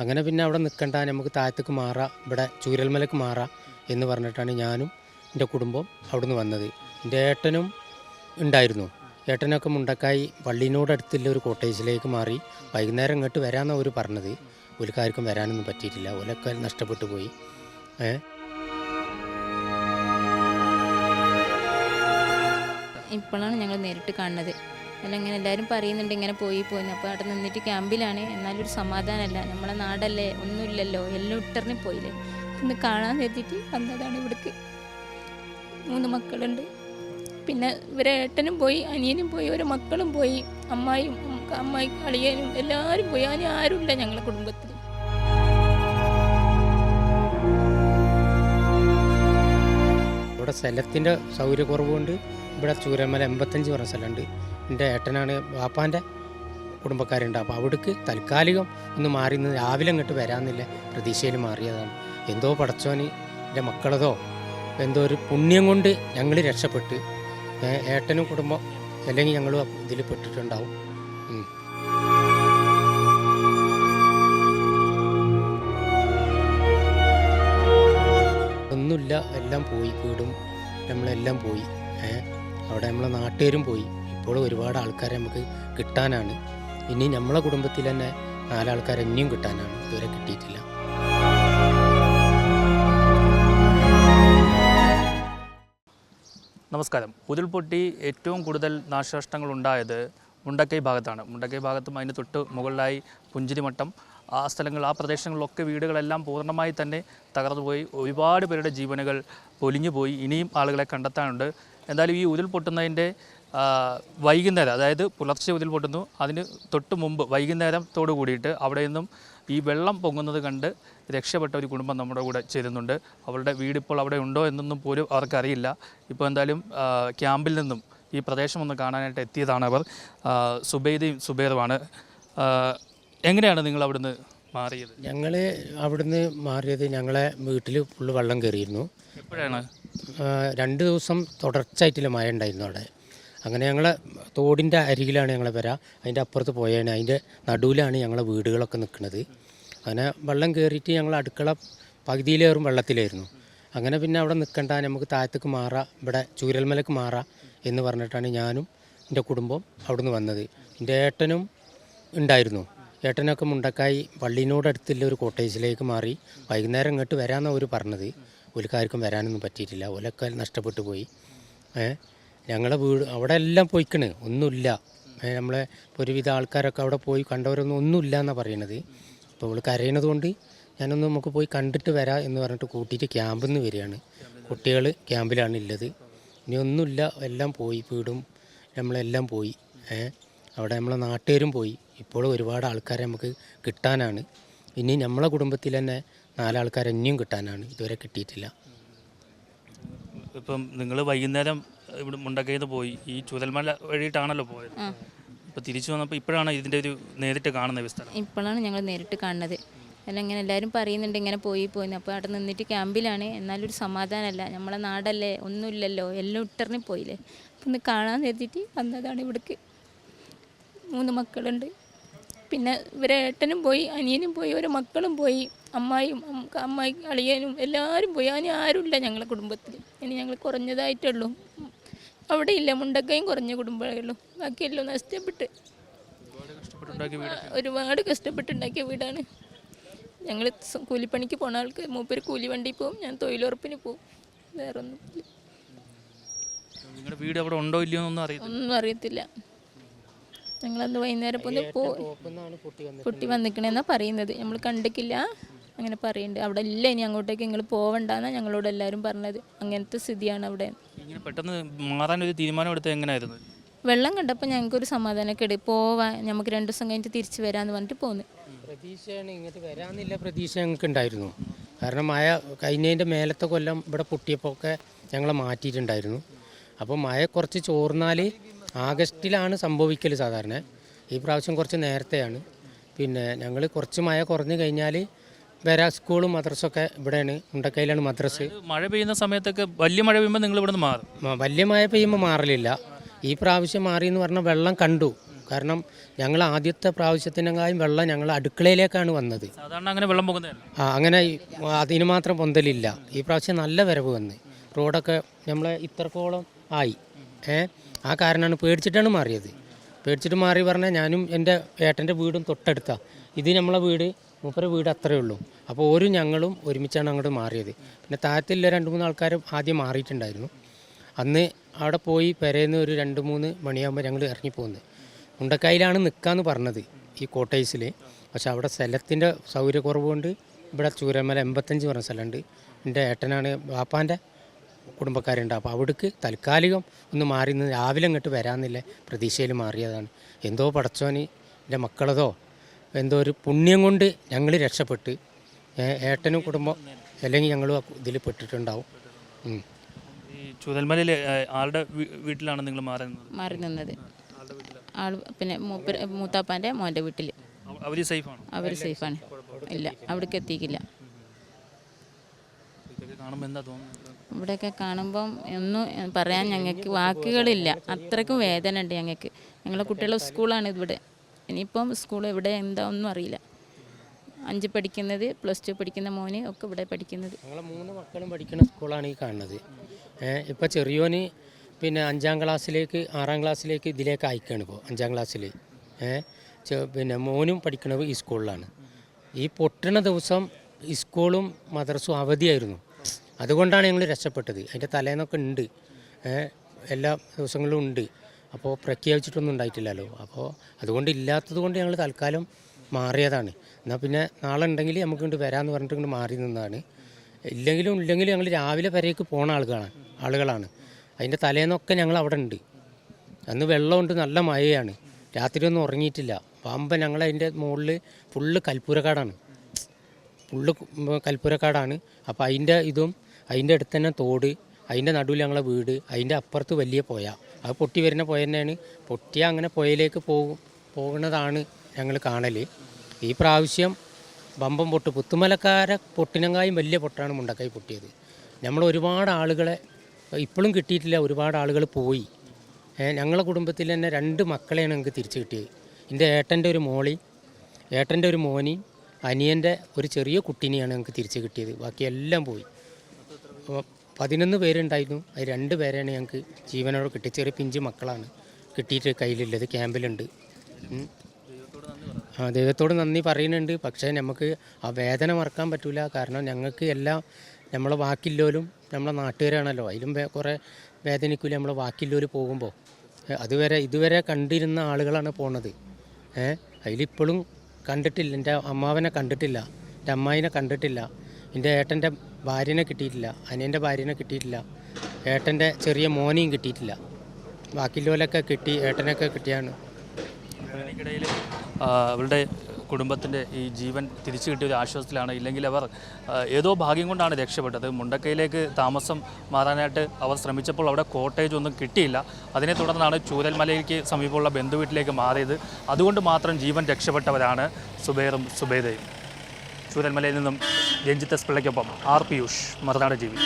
അങ്ങനെ പിന്നെ അവിടെ നിൽക്കണ്ട നമുക്ക് താഴത്തേക്ക് മാറാം ഇവിടെ ചൂരൽമലക്ക് മാറാം എന്ന് പറഞ്ഞിട്ടാണ് ഞാനും എന്റെ കുടുംബം അവിടുന്ന് വന്നത്. എന്റെ ഏട്ടനും ഉണ്ടായിരുന്നു. ഏട്ടനൊക്കെ മുണ്ടക്കായി പള്ളീനോടടുത്തുള്ള ഒരു കോട്ടേജിലേക്ക് മാറി വൈകുന്നേരം ഇങ്ങോട്ട് വരാമെന്നാണ് അവർ പറഞ്ഞത്. ഒലിക്കാർക്കും വരാനൊന്നും പറ്റിയിട്ടില്ല. ഒലൊക്കെ നഷ്ടപ്പെട്ടു പോയി. ഏ? ഇപ്പോഴാണ് ഞങ്ങൾ നേരിട്ട് കാണുന്നത്. അല്ല ഇങ്ങനെ എല്ലാവരും പറയുന്നുണ്ട് ഇങ്ങനെ പോയി പോയി അപ്പോൾ അവിടെ നിന്നിട്ട് ക്യാമ്പിലാണ്. എന്നാലും ഒരു സമാധാനമല്ല നമ്മളെ നാടല്ലേ? ഒന്നുമില്ലല്ലോ. എല്ലാം ഇട്ടറിഞ്ഞ് പോയില്ലേ? ഒന്ന് കാണാൻ എത്തിയിട്ട് വന്നതാണ് ഇവിടേക്ക്. മൂന്ന് മക്കളുണ്ട്. പിന്നെ ഇവരെ ഏട്ടനും പോയി അനിയനും പോയി ഓരോ മക്കളും പോയി. അമ്മായും അമ്മായി അളിയനും എല്ലാവരും പോയി. അതിന് ആരുമില്ല ഞങ്ങളെ കുടുംബത്തിൽ. ഇവിടെ സ്ഥലത്തിന്റെ സൗകര്യക്കുറവുണ്ട്. ഇവിടെ ചൂരമല എൺപത്തഞ്ച് പറഞ്ഞ സ്ഥലമുണ്ട്. എന്റെ ഏട്ടനാണ് വാപ്പാന്റെ കുടുംബക്കാരുണ്ട്. അപ്പോൾ അവിടേക്ക് താൽക്കാലികം ഒന്ന് മാറി നിന്ന് രാവിലെ അങ്ങോട്ട് വരാമെന്നില്ല പ്രതീക്ഷയിൽ മാറിയതാണ്. എന്തോ പടച്ചോന് എന്റെ മക്കളതോ എന്തോ ഒരു പുണ്യം കൊണ്ട് ഞങ്ങൾ രക്ഷപ്പെട്ട് ഏട്ടനും കുടുംബം അല്ലെങ്കിൽ ഞങ്ങൾ ഇതിൽ പെട്ടിട്ടുണ്ടാവും. ഒന്നുമില്ല എല്ലാം പോയി വീടും നമ്മളെല്ലാം പോയി അവിടെ നമ്മളെ നാട്ടുകാരും പോയി. ഇപ്പോഴും ഒരുപാട് ആൾക്കാരെ നമുക്ക് കിട്ടാനാണ്. ഇനി നമ്മളെ കുടുംബത്തിൽ തന്നെ നാലാൾക്കാരെ ഇനിയും കിട്ടാനാണ്. ഇതുവരെ കിട്ടിയിട്ടില്ല. നമസ്കാരം. ഉരുൾപൊട്ടി ഏറ്റവും കൂടുതൽ നാശനഷ്ടങ്ങൾ ഉണ്ടായത് മുണ്ടക്കൈ ഭാഗത്താണ്. മുണ്ടക്കൈ ഭാഗത്തും അതിന് തൊട്ട് മുകളിലായി പുഞ്ചിരിമട്ടം. ആ സ്ഥലങ്ങൾ ആ പ്രദേശങ്ങളിലൊക്കെ വീടുകളെല്ലാം പൂർണമായി തന്നെ തകർന്നുപോയി. ഒരുപാട് പേരുടെ ജീവനുകൾ പൊലിഞ്ഞു പോയി ഇനിയും ആളുകളെ കണ്ടെത്താനുണ്ട്. എന്തായാലും ഈ ഉരുൾപൊട്ടുന്നതിന്റെ വൈകുന്നേരം അതായത് പുലർച്ചെ ഉരുൾപൊട്ടുന്നു അതിന് തൊട്ട് മുമ്പ് വൈകുന്നേരത്തോട് കൂടിയിട്ട് അവിടെ നിന്നും ഈ വെള്ളം പൊങ്ങുന്നത് കണ്ട് രക്ഷപ്പെട്ട ഒരു കുടുംബം നമ്മുടെ കൂടെ ചേരുന്നുണ്ട്. അവരുടെ വീട് ഇപ്പോൾ അവിടെ ഉണ്ടോ എന്നൊന്നും പോലും അവർക്കറിയില്ല. ഇപ്പോൾ എന്തായാലും ക്യാമ്പിൽ നിന്നും ഈ പ്രദേശം ഒന്ന് കാണാനായിട്ട് എത്തിയതാണ് അവർ. സുബൈദയും സുബൈറുമാണ്. എങ്ങനെയാണ് നിങ്ങൾ അവിടുന്ന് മാറിയത്? ഞങ്ങൾ അവിടുന്ന് മാറിയത് ഞങ്ങളെ വീട്ടിൽ ഫുള്ള് വെള്ളം കയറിയിരുന്നു. എപ്പോഴാണ്? രണ്ട് ദിവസം തുടർച്ചയായിട്ടുള്ള മഴ ഉണ്ടായിരുന്നു അവിടെ. അങ്ങനെ ഞങ്ങൾ തോടിന്റെ അരികിലാണ് ഞങ്ങളെ വര. അതിന്റെ അപ്പുറത്ത് പോയാണ് അതിന്റെ നടുവിലാണ് ഞങ്ങളെ വീടുകളൊക്കെ നിൽക്കുന്നത് അങ്ങനെ വെള്ളം കയറിയിട്ട് ഞങ്ങൾ അടുക്കള പകുതിയിലേറും വെള്ളത്തിലായിരുന്നു അങ്ങനെ പിന്നെ അവിടെ നിൽക്കണ്ട നമുക്ക് താഴത്തേക്ക് മാറാം ഇവിടെ ചൂരൽമലക്ക് മാറാം എന്ന് പറഞ്ഞിട്ടാണ് ഞാനും എന്റെ കുടുംബം അവിടുന്ന് വന്നത്. എന്റെ ഏട്ടനും ഉണ്ടായിരുന്നു. ഏട്ടനൊക്കെ മുണ്ടക്കായി പള്ളീനോടടുത്തുള്ള ഒരു കോട്ടേജിലേക്ക് മാറി വൈകുന്നേരം ഇങ്ങോട്ട് വരാമെന്നാണ് അവർ പറഞ്ഞത്. ഒലിക്കാർക്കും വരാനൊന്നും പറ്റിയിട്ടില്ല. ഒലൊക്കെ നഷ്ടപ്പെട്ടു പോയി. ഏ? ഞങ്ങളെ വീട് അവിടെ എല്ലാം പോയിക്കണ്. ഒന്നുമില്ല. നമ്മളെ ഒരുവിധ ആൾക്കാരൊക്കെ അവിടെ പോയി കണ്ടവരൊന്നും ഒന്നുമില്ല എന്നാണ് പറയണത്. അപ്പോൾ അവൾ കരയണത് കൊണ്ട് ഞാനൊന്ന് നമുക്ക് പോയി കണ്ടിട്ട് വരാം എന്ന് പറഞ്ഞിട്ട് കൂട്ടിയിട്ട് ക്യാമ്പിൽ നിന്ന് വരികയാണ്. കുട്ടികൾ ക്യാമ്പിലാണ് ഉള്ളത് ഇനി ഒന്നുമില്ല. എല്ലാം പോയി. വീടും നമ്മളെല്ലാം പോയി. അവിടെ നമ്മളെ നാട്ടുകാരും പോയി. ഇപ്പോൾ ഒരുപാട് ആൾക്കാരെ നമുക്ക് കിട്ടാനാണ്. ഇനി നമ്മളെ കുടുംബത്തിൽ തന്നെ നാലാൾക്കാരെ ഇനിയും കിട്ടാനാണ്. ഇതുവരെ കിട്ടിയിട്ടില്ല. ഇപ്പം നിങ്ങൾ വൈകുന്നേരം ഇവിടെ മുണ്ടക്കയിൽ പോയി. ഈ ചുതൽമല വഴിയിട്ടാണല്ലോ പോയത്. അപ്പൊ അപ്പോൾ തിരിച്ചു വന്നപ്പോൾ ഇപ്പോഴാണ് ഇതിന്റെ ഒരു നേരിട്ട് കാണുന്ന വ്യവസ്ഥ ഇപ്പോഴാണ് ഞങ്ങൾ നേരിട്ട് കാണുന്നത്. അല്ല ഇങ്ങനെ എല്ലാവരും പറയുന്നുണ്ട് ഇങ്ങനെ പോയി പോയി അപ്പോൾ അവിടെ നിന്നിട്ട് ക്യാമ്പിലാണ്. എന്നാലും ഒരു സമാധാനമല്ല നമ്മളെ നാടല്ലേ? ഒന്നുമില്ലല്ലോ. എല്ലാം ഇട്ടറിഞ്ഞ് പോയില്ലേ? അപ്പം ഒന്ന് കാണാൻ കരുതിയിട്ട് വന്നതാണ് ഇവിടേക്ക്. മൂന്ന് മക്കളുണ്ട്. പിന്നെ ഇവരെ ഏട്ടനും പോയി അനിയനും പോയി ഓരോ മക്കളും പോയി. അമ്മായും അമ്മ അമ്മായി അളിയനും എല്ലാവരും പോയി. അതിന് ആരുമില്ല ഞങ്ങളെ കുടുംബത്തിൽ ഇനി ഞങ്ങൾ കുറഞ്ഞതായിട്ടുള്ളൂ. അവിടെ ഇല്ല മുണ്ടക്കയും കുറഞ്ഞ കുടുംബങ്ങളും ഉള്ളൂ. ബാക്കിയെല്ലാം നഷ്ടപ്പെട്ട്. ഒരുപാട് കഷ്ടപ്പെട്ടുണ്ടാക്കിയ വീടാണ്. ഞങ്ങൾ കൂലിപ്പണിക്ക് പോണ ആൾക്ക് മൂപ്പര് കൂലി വണ്ടി പോവും ഞാൻ തൊഴിലുറപ്പിന് പോവും. വേറൊന്നും ഒന്നും നിങ്ങളുടെ വീട് അവിടെ ഉണ്ടോ ഇല്ലയോ എന്നൊന്നും അറിയില്ല ഒന്നും അറിയത്തില്ല. ഞങ്ങളന്ന് വൈകുന്നേരം പോന്ന് പോ പൊട്ടി കുട്ടി വന്നിക്കണെന്നാ പറയുന്നത്. നമ്മൾ കണ്ടിക്കില്ല അങ്ങനെ പറയുന്നുണ്ട് അവിടെ ഇല്ല ഇനി അങ്ങോട്ടേക്ക് നിങ്ങൾ പോവണ്ടെന്നാണ് ഞങ്ങളോട് എല്ലാവരും പറഞ്ഞത്. അങ്ങനത്തെ സ്ഥിതിയാണ് അവിടെ. ഇങ്ങനെ പെട്ടെന്ന് മാറാൻ ഒരു തീരുമാനം എടുത്തത് എങ്ങനെയായിരുന്നു വെള്ളം കണ്ടപ്പോൾ ഞങ്ങൾക്കൊരു സമാധാനക്കേട്. പോവാൻ നമുക്ക് രണ്ട് ദിവസം കഴിഞ്ഞിട്ട് തിരിച്ചു വരാമെന്ന് പറഞ്ഞിട്ട് പോന്നു. പ്രതീക്ഷയാണ് ഇങ്ങോട്ട് വരാമെന്നില്ല പ്രതീക്ഷ ഞങ്ങൾക്ക് ഉണ്ടായിരുന്നു കാരണം മഴ കഴിഞ്ഞതിന്റെ മേലത്തെ കൊല്ലം ഇവിടെ പൊട്ടിയപ്പോൾ ഒക്കെ ഞങ്ങളെ മാറ്റിയിട്ടുണ്ടായിരുന്നു. അപ്പോൾ മഴ കുറച്ച് ചോർന്നാൽ ആഗസ്റ്റിലാണ് സംഭവിക്കൽ സാധാരണ. ഈ പ്രാവശ്യം കുറച്ച് നേരത്തെയാണ്. പിന്നെ ഞങ്ങൾ കുറച്ച് മഴ കുറഞ്ഞു കഴിഞ്ഞാൽ വരാ സ്കൂളും മദ്രസൊക്കെ ഇവിടെയാണ്. മുണ്ടക്കയിലാണ് മദ്രസ്. മഴ പെയ്യുന്ന സമയത്തൊക്കെ വലിയ മഴ പെയ്യുമ്പോൾ നിങ്ങൾ ഇവിടുന്ന് മാറും? വലിയ മഴ പെയ്യുമ്പോൾ മാറലില്ല. ഈ പ്രാവശ്യം മാറി എന്ന് പറഞ്ഞാൽ വെള്ളം കണ്ടു. കാരണം ഞങ്ങൾ ആദ്യത്തെ പ്രാവശ്യത്തിനെക്കാളും വെള്ളം ഞങ്ങൾ അടുക്കളയിലേക്കാണ് വന്നത്. സാധാരണ അങ്ങനെ വെള്ളം പോകുന്നതല്ല ആ അങ്ങനെ അതിന് മാത്രം പൊന്തലില്ല. ഈ പ്രാവശ്യം നല്ല വരവ് വന്ന്. റോഡൊക്കെ നമ്മളെ ഇത്രക്കോളം ആയി. ഏ ആ കാരണമാണ് പേടിച്ചിട്ടാണ് മാറിയത്. പേടിച്ചിട്ട് മാറി പറഞ്ഞാൽ ഞാനും എന്റെ ഏട്ടന്റെ വീടും തൊട്ടടുത്താണ് ഇത് നമ്മളെ വീട് മൂപ്പര വീട് അത്രയേ ഉള്ളൂ. അപ്പോൾ ഒരു ഞങ്ങളും ഒരുമിച്ചാണ് അങ്ങോട്ട് മാറിയത്. പിന്നെ താഴത്തില്ല രണ്ട് മൂന്ന് ആൾക്കാരും ആദ്യം മാറിയിട്ടുണ്ടായിരുന്നു. അന്ന് അവിടെ പോയി പെരേന്ന് ഒരു രണ്ട് മൂന്ന് മണിയാകുമ്പോൾ ഞങ്ങൾ ഇറങ്ങിപ്പോകുന്നത് മുണ്ടക്കായിലാണ് നിൽക്കാന്ന് പറഞ്ഞത് ഈ കോട്ടേഴ്സിൽ പക്ഷെ അവിടെ സ്ഥലത്തിന്റെ സൗകര്യക്കുറവ് കൊണ്ട് ഇവിടെ ചൂരമല എൺപത്തഞ്ച് പറഞ്ഞ സ്ഥലമുണ്ട്. എന്റെ ഏട്ടനാണ് വാപ്പാന്റെ കുടുംബക്കാരുണ്ട്. അപ്പോൾ അവിടേക്ക് താൽക്കാലികം ഒന്ന് മാറി നിന്ന് രാവിലെ അങ്ങോട്ട് വരാമെന്നില്ല പ്രതീക്ഷയിൽ മാറിയതാണ്. എന്തോ പടച്ചോന് എന്റെ മക്കളതോ എന്തോ ഒരു പുണ്യം കൊണ്ട് ഞങ്ങൾ രക്ഷപ്പെട്ട് ഏട്ടനും കുടുംബം അല്ലെങ്കിൽ ഞങ്ങൾ ഇതിൽ പെട്ടിട്ടുണ്ടാവും. ചൂതൽമലയിൽ ആളുടെ വീട്ടിലാണ് നിങ്ങൾ മാറി മാറി നിന്നത്. ആൾ പിന്നെ മൂത്താപ്പാന്റെ മോന്റെ വീട്ടിൽ അവർ സേഫാണ്? അവർ സേഫാണ്. ഇല്ല അവിടേക്ക് എത്തിക്കില്ല ഇവിടെയൊക്കെ കാണുമ്പം ഒന്നും പറയാൻ ഞങ്ങൾക്ക് വാക്കുകളില്ല. അത്രയ്ക്കും വേദന ഉണ്ട് ഞങ്ങൾക്ക്. ഞങ്ങളെ കുട്ടികളുടെ സ്കൂളാണ് ഇവിടെ. ഇനിയിപ്പം സ്കൂൾ എവിടെ എന്താ ഒന്നും അറിയില്ല. അഞ്ച് പഠിക്കുന്നത് പ്ലസ് ടു പഠിക്കുന്ന മോന് ഒക്കെ ഇവിടെ പഠിക്കുന്നത്. മൂന്ന് മക്കളും പഠിക്കുന്ന സ്കൂളാണ് ഈ കാണുന്നത്. ഇപ്പോൾ ചെറിയോന് പിന്നെ അഞ്ചാം ക്ലാസ്സിലേക്ക് ആറാം ക്ലാസ്സിലേക്ക് ഇതിലേക്ക് അയക്കുകയാണ് ഇപ്പോൾ അഞ്ചാം ക്ലാസ്സിൽ പിന്നെ മോനും പഠിക്കുന്നത് ഈ സ്കൂളിലാണ്. ഈ പൊട്ടണ ദിവസം സ്കൂളും മദ്രസും അവധിയായിരുന്നു. അതുകൊണ്ടാണ് ഞങ്ങൾ രക്ഷപ്പെട്ടത്. അതിന്റെ തലേന്നൊക്കെ ഉണ്ട്. എല്ലാ ദിവസങ്ങളിലും ഉണ്ട്. അപ്പോൾ പ്രഖ്യാപിച്ചിട്ടൊന്നും ഉണ്ടായിട്ടില്ലല്ലോ. അപ്പോൾ അതുകൊണ്ട് ഇല്ലാത്തത് കൊണ്ട് ഞങ്ങൾ തൽക്കാലം മാറിയതാണ്. എന്നാൽ പിന്നെ നാളെ ഉണ്ടെങ്കിൽ നമുക്ക് ഇങ്ങോട്ട് വരാമെന്ന് പറഞ്ഞിട്ട് ഇങ്ങോട്ട് മാറി നിന്നതാണ്. ഇല്ലെങ്കിലും ഇല്ലെങ്കിലും ഞങ്ങൾ രാവിലെ വരേക്ക് പോണ ആളുകളാണ് ആളുകളാണ്. അതിന്റെ തലേന്നൊക്കെ ഞങ്ങൾ അവിടെ ഉണ്ട്. അന്ന് വെള്ളമുണ്ട് നല്ല മഴയാണ്. രാത്രി ഒന്നും ഉറങ്ങിയിട്ടില്ല. പാമ്പ ഞങ്ങൾ അതിന്റെ മുകളിൽ ഫുള്ള് കൽപ്പൂരക്കാടാണ്. ഫുള്ള് കൽപ്പൂരക്കാടാണ്. അപ്പോൾ അതിന്റെ ഇതും അതിന്റെ അടുത്ത് തന്നെ തോട് അതിന്റെ നടുവിൽ ഞങ്ങളെ വീട് അതിന്റെ അപ്പുറത്ത് വലിയ പുഴ. അത് പൊട്ടി വരുന്ന പുഴ തന്നെയാണ്. പൊട്ടിയ അങ്ങനെ പുഴയിലേക്ക് പോകും പോകുന്നതാണ് ഞങ്ങൾ കാണൽ ഈ പ്രാവശ്യം ബമ്പം പൊട്ട് പുത്തുമലക്കാരെ പൊട്ടിനങ്കായും വലിയ പൊട്ടാണ് മുണ്ടക്കായി പൊട്ടിയത്. നമ്മൾ ഒരുപാട് ആളുകളെ ഇപ്പോഴും കിട്ടിയിട്ടില്ല ഒരുപാട് ആളുകൾ പോയി. ഞങ്ങളെ കുടുംബത്തിൽ തന്നെ രണ്ട് മക്കളെയാണ് ഞങ്ങൾക്ക് തിരിച്ചു കിട്ടിയത്. എന്റെ ഏട്ടന്റെ ഒരു മോളി ഏട്ടന്റെ ഒരു മോനി അനിയന്റെ ഒരു ചെറിയ കുട്ടീനെയാണ് ഞങ്ങൾക്ക് തിരിച്ചു കിട്ടിയത്. ബാക്കി എല്ലാം പോയി. പതിനൊന്ന് പേരുണ്ടായിരുന്നു. അത് രണ്ട് പേരെയാണ് ഞങ്ങൾക്ക് ജീവനോട് കിട്ടി ചെറിയ പിഞ്ച് മക്കളാണ്. കിട്ടിയിട്ട് കയ്യിലുള്ളത് ക്യാമ്പിലുണ്ട്. ആ ദൈവത്തോട് നന്ദി പറയുന്നുണ്ട്. പക്ഷേ നമുക്ക് ആ വേദന മറക്കാൻ പറ്റില്ല കാരണം ഞങ്ങൾക്ക് എല്ലാം നമ്മളെ വാക്കില്ലോലും നമ്മളെ നാട്ടുകാരാണല്ലോ. അതിലും കുറേ വേദനിക്കില്ല നമ്മളെ വാക്കില്ലോൽ പോകുമ്പോൾ അതുവരെ ഇതുവരെ കണ്ടിരുന്ന ആളുകളാണ് പോണത്. ഏഹ് അതിലിപ്പോഴും കണ്ടിട്ടില്ല. എന്റെ അമ്മാവനെ കണ്ടിട്ടില്ല. എന്റെ അമ്മായിനെ കണ്ടിട്ടില്ല. എന്റെ ഏട്ടന്റെ ഭാര്യനെ കിട്ടിയിട്ടില്ല അനിയന്റെ ഭാര്യനെ കിട്ടിയിട്ടില്ല ഏട്ടന്റെ ചെറിയ മോനെയും കിട്ടിയിട്ടില്ല. ബാക്കിയുള്ളവരൊക്കെ കിട്ടി ഏട്ടനൊക്കെ കിട്ടിയാണ്. ഇതിനിടയിൽ അവരുടെ കുടുംബത്തിന്റെ ഈ ജീവൻ തിരിച്ചു കിട്ടിയ ഒരു ആശ്വാസത്തിലാണ് ഇല്ലെങ്കിൽ അവർ ഏതോ ഭാഗ്യം കൊണ്ടാണ് രക്ഷപ്പെട്ടത്. മുണ്ടക്കയിലേക്ക് താമസം മാറാനായിട്ട് അവർ ശ്രമിച്ചപ്പോൾ അവിടെ കോട്ടേജ് ഒന്നും കിട്ടിയില്ല. അതിനെ തുടർന്നാണ് ചൂരൽമലയ്ക്ക് സമീപമുള്ള ബന്ധുവീട്ടിലേക്ക് മാറിയത്. അതുകൊണ്ട് മാത്രം ജീവൻ രക്ഷപ്പെട്ടവരാണ് സുബൈറും സുബൈദയും. ചൂരൽമലയിൽ നിന്നും രഞ്ജിത്ത് എസ് പിള്ളയ്ക്കൊപ്പം ആർ പിയൂഷ് മറുനാട് ജീവി